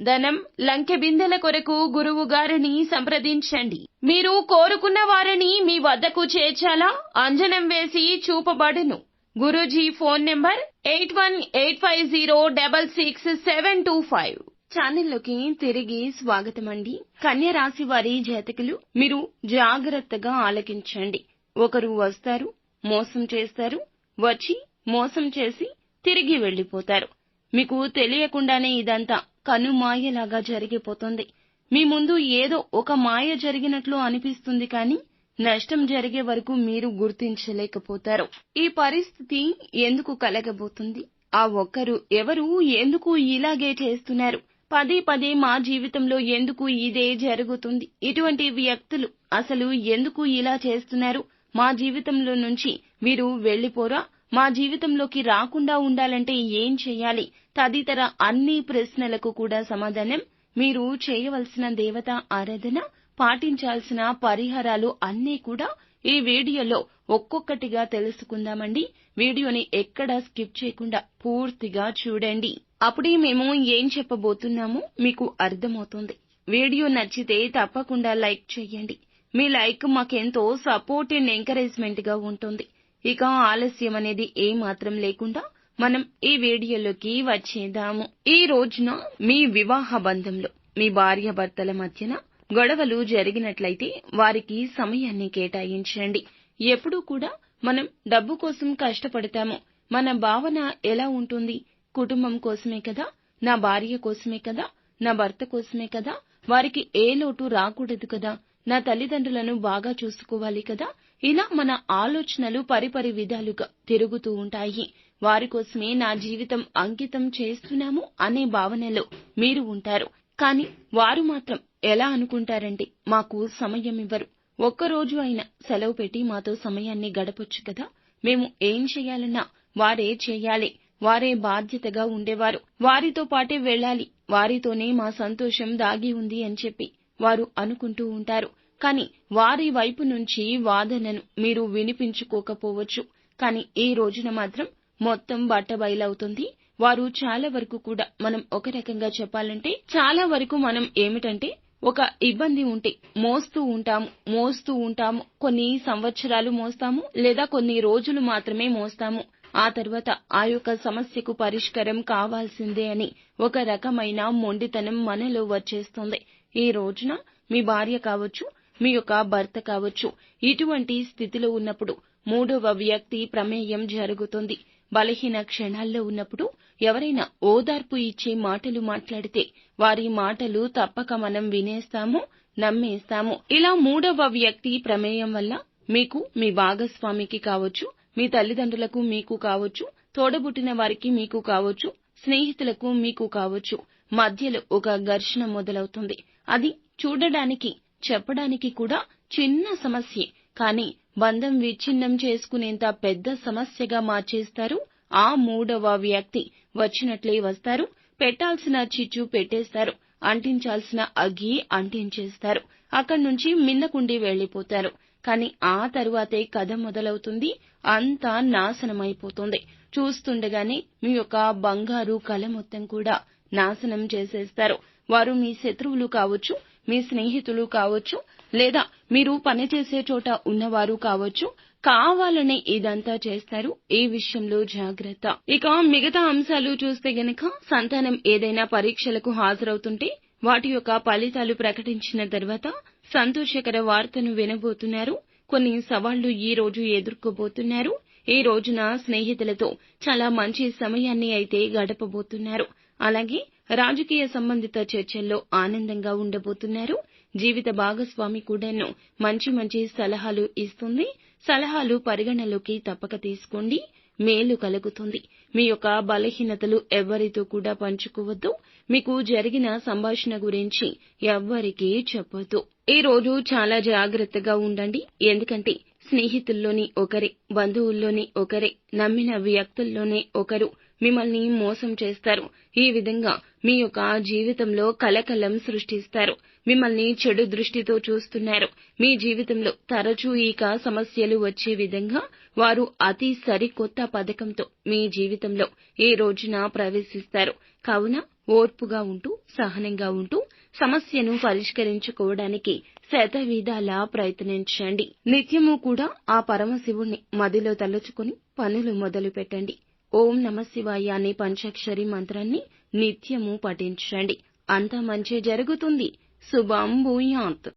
ధనం లంకె బిందెల కొరకు గురువు గారిని సంప్రదించండి. మీరు కోరుకున్న వారిని మీ వద్దకు చేర్చాలా? అంజనం వేసి చూపబడును. Guruji phone number eight one eight five zero double six seven two five. ఛానల్లోకి తిరిగి స్వాగతమండి. కన్య రాశి వారి జాతకులు మీరు జాగ్రత్తగా ఆలకించండి. ఒకరు వస్తారు మోసం చేస్తారు వచ్చి మోసం చేసి తిరిగి వెళ్ళిపోతారు మీకు తెలియకుండానే ఇదంతా కనుమాయలాగా జరిగిపోతుంది. మీ ముందు ఏదో ఒక మాయ జరిగినట్లు అనిపిస్తుంది కానీ నష్టం జరిగే వరకు మీరు గుర్తించలేకపోతారు. ఈ పరిస్థితి ఎందుకు కలగబోతుంది? ఆ ఒక్కరు ఎవరు? ఎందుకు ఇలాగే చేస్తున్నారు? పదే పదే మా జీవితంలో ఎందుకు ఇదే జరుగుతుంది? ఇటువంటి వ్యక్తులు అసలు ఎందుకు ఇలా చేస్తున్నారు? మా జీవితంలో నుంచి వీరు వెళ్ళిపోరా మా జీవితంలోకి రాకుండా ఉండాలంటే ఏం చేయాలి? తదితర అన్ని ప్రశ్నలకు కూడా సమాధానం. మీరు చేయవలసిన దేవత ఆరాధన పాటించాల్సిన పరిహారాలు అన్నీ కూడా ఈ వీడియోలో ఒక్కొక్కటిగా తెలుసుకుందామండి. వీడియోని ఎక్కడా స్కిప్ చేయకుండా పూర్తిగా చూడండి. అప్పుడే మేము ఏం చెప్పబోతున్నామో మీకు అర్థమవుతుంది. వీడియో నచ్చితే తప్పకుండా లైక్ చేయండి. మీ లైక్ మాకెంతో సపోర్ట్ అండ్ ఎంకరేజ్మెంట్గా ఉంటుంది. ఇక ఆలస్యం అనేది ఏ మాత్రం లేకుండా మనం ఈ వీడియోలోకి వచ్చేద్దాము. ఈ రోజున మీ వివాహ బంధంలో మీ భార్య భర్తల మధ్యన గొడవలు జరిగినట్లయితే వారికి సమయాన్ని కేటాయించండి. ఎప్పుడూ కూడా మనం డబ్బు కోసం కష్టపడతాము. మన భావన ఎలా ఉంటుంది? కుటుంబం కోసమే కదా? నా భార్య కోసమే కదా? నా భర్త కోసమే కదా? వారికి ఏ లోటు రాకూడదు కదా? నా తల్లిదండ్రులను బాగా చూసుకోవాలి కదా? ఇలా మన ఆలోచనలు పరిపరి విధాలుగా తిరుగుతూ ఉంటాయి. వారి కోసమే నా జీవితం అంకితం చేస్తున్నాము అనే భావనలో మీరు ఉంటారు. కానీ వారు మాత్రం ఎలా అనుకుంటారంటే మాకు సమయం ఇవ్వరు. ఒక్కరోజు అయినా సెలవు పెట్టి మాతో సమయాన్ని గడపొచ్చు కదా. మేము ఏం చేయాలన్నా వారే చేయాలి. వారే బాధ్యతగా ఉండేవారు. వారితో పాటే వెళ్ళాలి. వారితోనే మా సంతోషం దాగి ఉంది అని చెప్పి వారు అనుకుంటూ ఉంటారు. కానీ వారి వైపు నుంచి వాదనను మీరు వినిపించుకోకపోవచ్చు. కానీ ఈ రోజున మాత్రం మొత్తం బట్టబయలవుతుంది వారు చాలా వరకు కూడా మనం ఒక రకంగా చెప్పాలంటే చాలా వరకు మనం ఏమిటంటే ఒక ఇబ్బంది ఉంటే మోస్తూ ఉంటాము మోస్తూ ఉంటాము. కొన్ని సంవత్సరాలు మోస్తాము లేదా కొన్ని రోజులు మాత్రమే మోస్తాము. ఆ తర్వాత ఆ యొక్క సమస్యకు పరిష్కారం కావాల్సిందే అని ఒక రకమైన మొండితనం మనలో వచ్చేస్తుంది. ఈ రోజున మీ భార్య కావచ్చు మీ యొక్క భర్త కావచ్చు. ఇటువంటి స్థితిలో ఉన్నప్పుడు మూడవ వ్యక్తి ప్రమేయం జరుగుతుంది. బలహీన క్షణాల్లో ఉన్నప్పుడు ఎవరైనా ఓదార్పు ఇచ్చే మాటలు మాట్లాడితే వారి మాటలు తప్పక మనం వినేస్తాము నమ్మేస్తాము. ఇలా మూడవ వ్యక్తి ప్రమేయం వల్ల మీకు మీ భాగస్వామికి కావచ్చు మీ తల్లిదండ్రులకు మీకు కావచ్చు తోడబుట్టిన వారికి మీకు కావచ్చు స్నేహితులకు మీకు కావచ్చు మధ్యలో ఒక ఘర్షణ మొదలవుతుంది. అది చూడడానికి చెప్పడానికి కూడా చిన్న సమస్యే. కానీ బంధం విచ్ఛిన్నం చేసుకునేంత పెద్ద సమస్యగా మార్చేస్తారు. ఆ మూడవ వ్యక్తి వచ్చినట్లే వస్తారు. పెట్టాల్సిన చిచ్చు పెట్టేస్తారు. అంటించాల్సిన అగ్గి అంటించేస్తారు. అక్కడి నుంచి మిన్నకుండి వెళ్ళిపోతారు కానీ ఆ తరువాతే కథ మొదలవుతుంది. అంతా నాశనమైపోతుంది. చూస్తుండగానే మీ యొక్క బంగారు కళ మొత్తం కూడా నాశనం చేసేస్తారు. వారు మీ శత్రువులు కావచ్చు మీ స్నేహితులు కావచ్చు లేదా మీరు పనిచేసే చోట ఉన్నవారు కావచ్చు కావాలనే ఇదంతా చేస్తారు. ఈ విషయంలో జాగ్రత్త. ఇక మిగతా అంశాలు చూస్తే గనక సంతానం ఏదైనా పరీక్షలకు హాజరవుతుంటే వాటి యొక్క ఫలితాలు ప్రకటించిన తర్వాత సంతోషకర వార్తను వినబోతున్నారు. కొన్ని సవాళ్ళు ఈ రోజు ఎదుర్కోబోతున్నారు. ఈ రోజున స్నేహితులతో చాలా మంచి సమయాన్ని అయితే గడపబోతున్నారు. అలాగే రాజకీయ సంబంధిత చర్చల్లో ఆనందంగా ఉండబోతున్నారు. జీవిత భాగస్వామి కూడాను మంచి మంచి సలహాలు ఇస్తుంది. సలహాలు పరిగణలోకి తప్పక తీసుకోండి. మేలు కలుగుతుంది. మీ యొక్క బలహీనతలు ఎవ్వరితో కూడా పంచుకోవద్దు. మీకు జరిగిన సంభాషణ గురించి ఎవ్వరికీ చెప్పొద్దు. ఈ రోజు చాలా జాగ్రత్తగా ఉండండి. ఎందుకంటే స్నేహితుల్లోని ఒకరే బంధువుల్లోని ఒకరే నమ్మిన వ్యక్తుల్లోనే ఒకరు మిమ్మల్ని మోసం చేస్తారు. ఈ విధంగా మీ యొక్క జీవితంలో కలకలం సృష్టిస్తారు. మిమ్మల్ని చెడు దృష్టితో చూస్తున్నారు. మీ జీవితంలో తరచూ ఇక సమస్యలు వచ్చే విధంగా వారు అతి సరికొత్త పథకంతో మీ జీవితంలో ఈ రోజున ప్రవేశిస్తారు. కావున ఓర్పుగా ఉంటూ సహనంగా ఉంటూ సమస్యను పరిష్కరించుకోవడానికి శతవిధాలా ప్రయత్నించండి. నిత్యము కూడా ఆ పరమశివుణ్ణి మదిలో తలుచుకుని పనులు మొదలు పెట్టండి ఓం నమ శివాయ అనే పంచాక్షరి మంత్రాన్ని నిత్యము పఠించండి. అంతా మంచి జరుగుతుంది. శుభం భూయాత్.